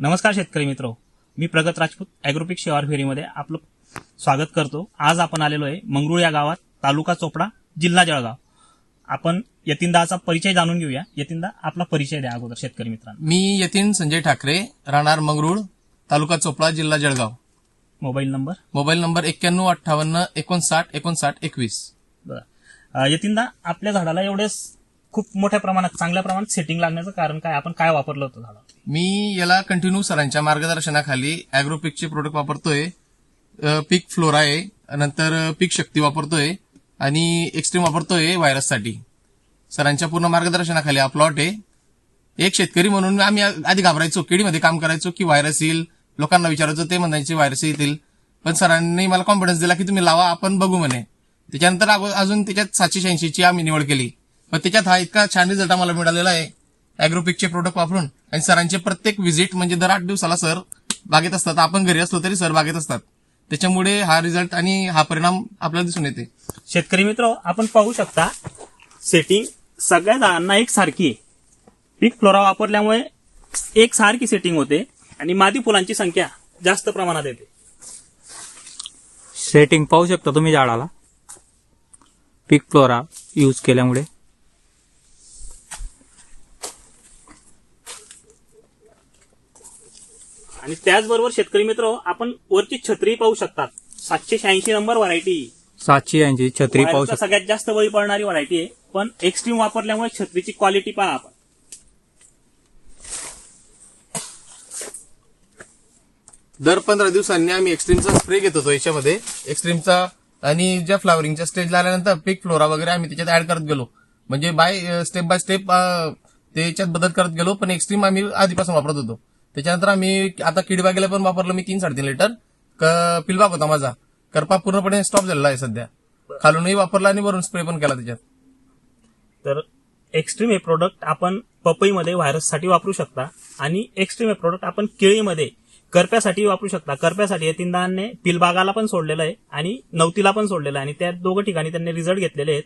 नमस्कार शेतकरी मित्र. मी प्रगत राजपूत अॅग्रोपिक शेवार फेरीमध्ये आपलं स्वागत करतो. आज आपण आलेलो आहे मंगरुळ या गावात तालुका चोपडा जिल्हा जळगाव. आपण यतीनदाचा परिचय जाणून घेऊया. यतीनदा आपला परिचय द्या अगोदर शेतकरी मित्रांना. मी यतीन संजय ठाकरे राहणार मंगरुळ तालुका चोपडा जिल्हा Jalgaon. Mobile number? Mobile number एक्क्याण्णव अठ्ठावन्न एकोणसाठ एकोणसाठ एकवीस. बरं. यतीनदा आपल्या झाडाला एवढेच खूप मोठ्या प्रमाणात चांगल्या प्रमाणात सेटिंग लागण्याचं कारण काय? आपण काय वापरलं होतं झाड? मी याला कंटिन्यू सरांच्या मार्गदर्शनाखाली अॅग्रोपिकचे प्रोडक्ट वापरतोय. अ, पीक फ्लोरा आहे. नंतर पीक शक्ती वापरतोय. आणि एक्स्ट्रीम वापरतोय व्हायरससाठी सरांच्या पूर्ण मार्गदर्शनाखाली हा प्लॉट आहे. एक शेतकरी म्हणून आम्ही आधी घाबरायचो केडीमध्ये काम करायचो की व्हायरस येईल. लोकांना विचारायचो ते म्हणायचे व्हायरस येतील. पण सरांनी मला कॉन्फिडन्स दिला की तुम्ही लावा आपण बघू म्हणे. त्याच्यानंतर अजून त्याच्यात सातशे शहाऐंशीची आम्ही निवड केली. पण त्याच्यात हा इतका छान रिझल्ट आम्हाला मिळालेला आहे. अॅग्रोपिकचे प्रोडक्ट वापरून आणि सरांचे प्रत्येक व्हिजिट म्हणजे दर आठ दिवसाला सर बागेत असतात. आपण घरी असलो तरी सर बागेत असतात. त्याच्यामुळे हा रिझल्ट आणि हा परिणाम आपल्याला दिसून येते. शेतकरी मित्र आपण पाहू शकता सेटिंग सगळ्या झाडांना एक सारखी पीक फ्लोरा वापरल्यामुळे एक सारखी सेटिंग होते आणि मादी फुलांची संख्या जास्त प्रमाणात येते. सेटिंग पाहू शकता तुम्ही झाडाला. पीक फ्लोरा यूज केल्यामुळे. आणि त्याचबरोबर शेतकरी मित्र आपण वरची छत्री पाहू शकतात. सातशे शहाऐंशी नंबर व्हरायटी सातशे ऐंशी छत्री पाहू शकता. सगळ्यात जास्त बळी पडणारी व्हरायटी आहे. पण एक्स्ट्रीम वापरल्यामुळे छत्रीची क्वालिटी पहा आपण. दर पंधरा दिवसांनी आम्ही एक्स्ट्रीमचा स्प्रे घेत होतो याच्यामध्ये. एक्स्ट्रीमचा आणि ज्या फ्लावरिंगच्या स्टेजला आल्यानंतर पीक फ्लोरा वगैरे आम्ही त्याच्यात ऍड करत गेलो. म्हणजे बाय स्टेप बाय स्टेप त्याच्यात बदल करत गेलो पण एक्स्ट्रीम आम्ही आधीपासून वापरत होतो. त्याच्यानंतर आम्ही आता किडबागेला पण वापरलं मी तीन साडेतीन लिटर. क- पिलबाग होता माझा. करपा पूर्णपणे स्टॉप झालेला आहे सध्या. खालूनही वापरला आणि वरून स्प्रे पण केला त्याच्यात. तर एक्स्ट्रीम हे प्रोडक्ट आपण पपईमध्ये व्हायरससाठी वापरू शकता आणि एक्स्ट्रीम हे प्रोडक्ट आपण केळीमध्ये करप्यासाठी वापरू शकता. करप्यासाठी यतीनदाने पिलबागाला पण सोडलेलं आहे आणि नवतीला पण सोडलेलं आहे. आणि त्या दोघं ठिकाणी त्यांनी रिझल्ट घेतलेले आहेत.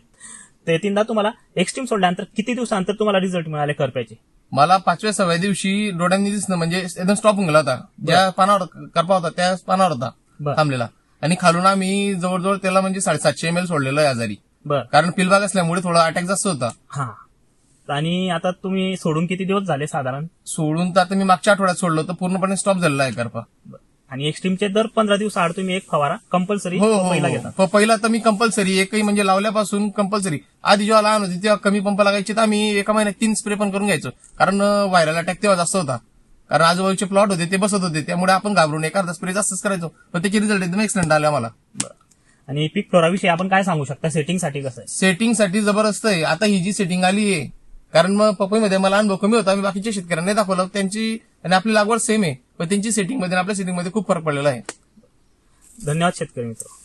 तर यतीनदा तुम्हाला एक्स्ट्रीम सोडल्यानंतर किती दिवसानंतर तुम्हाला रिझल्ट मिळाले करप्याचे? मला पाचव्या सहाव्या दिवशी डोळ्यांनी दिसणं म्हणजे एकदम स्टॉप होऊन गेला होता. ज्या पानावर करपा होता त्या पानावर होता. थांबलेला. आणि खालून आम्ही जवळजवळ त्याला म्हणजे साडेसातशे एम एल सोडलेलं आहे आजारी. बर. कारण पिलबाग असल्यामुळे थोडा अटॅक जास्त होता. हा. आणि आता तुम्ही सोडून किती दिवस झाले साधारण? सोडून तर आता मी मागच्या आठवड्यात सोडलं होतं पूर्णपणे स्टॉप झालेला आहे करपा. आणि एक्स्ट्रीमचे दर पंधरा दिवस आड तुम्ही एक फवारा कंपल्सरी हो हो, पहिला हो. घेता. प- पहिला तर मी कंपल्सरी एकही म्हणजे लावल्यापासून कंपल्सरी आधी जेव्हा लहान होती तेव्हा कमी पंप लागायचे तर आम्ही एका महिन्यात तीन स्प्रे पण करून घ्यायचो. कारण व्हायरल अटॅक तेव्हा जास्त होता. कारण आजूबाजूचे प्लॉट होते ते बसत होते. त्यामुळे आपण घाबरून एखादा स्प्रे जास्तच करायचो. पण त्याचे रिझल्ट एकदम एक्सलेंट आले आम्हाला. आणि पीक फ्लोरा विषयी आपण काय सांगू शकता? सेटिंगसाठी कसं आहे? सेटिंगसाठी जबरदस्त आहे. आता ही जी सेटिंग आली आहे कारण मग पपईमध्ये मला अनुभव कमी होता. मी बाकीच्या शेतकऱ्यांना दाखवलं. त्यांची आणि आपली लागवड सेम आहे. पण त्यांची सेटिंगमध्ये आपल्या सेटिंगमध्ये खूप फरक पडलेला आहे. धन्यवाद शेतकरी मित्र.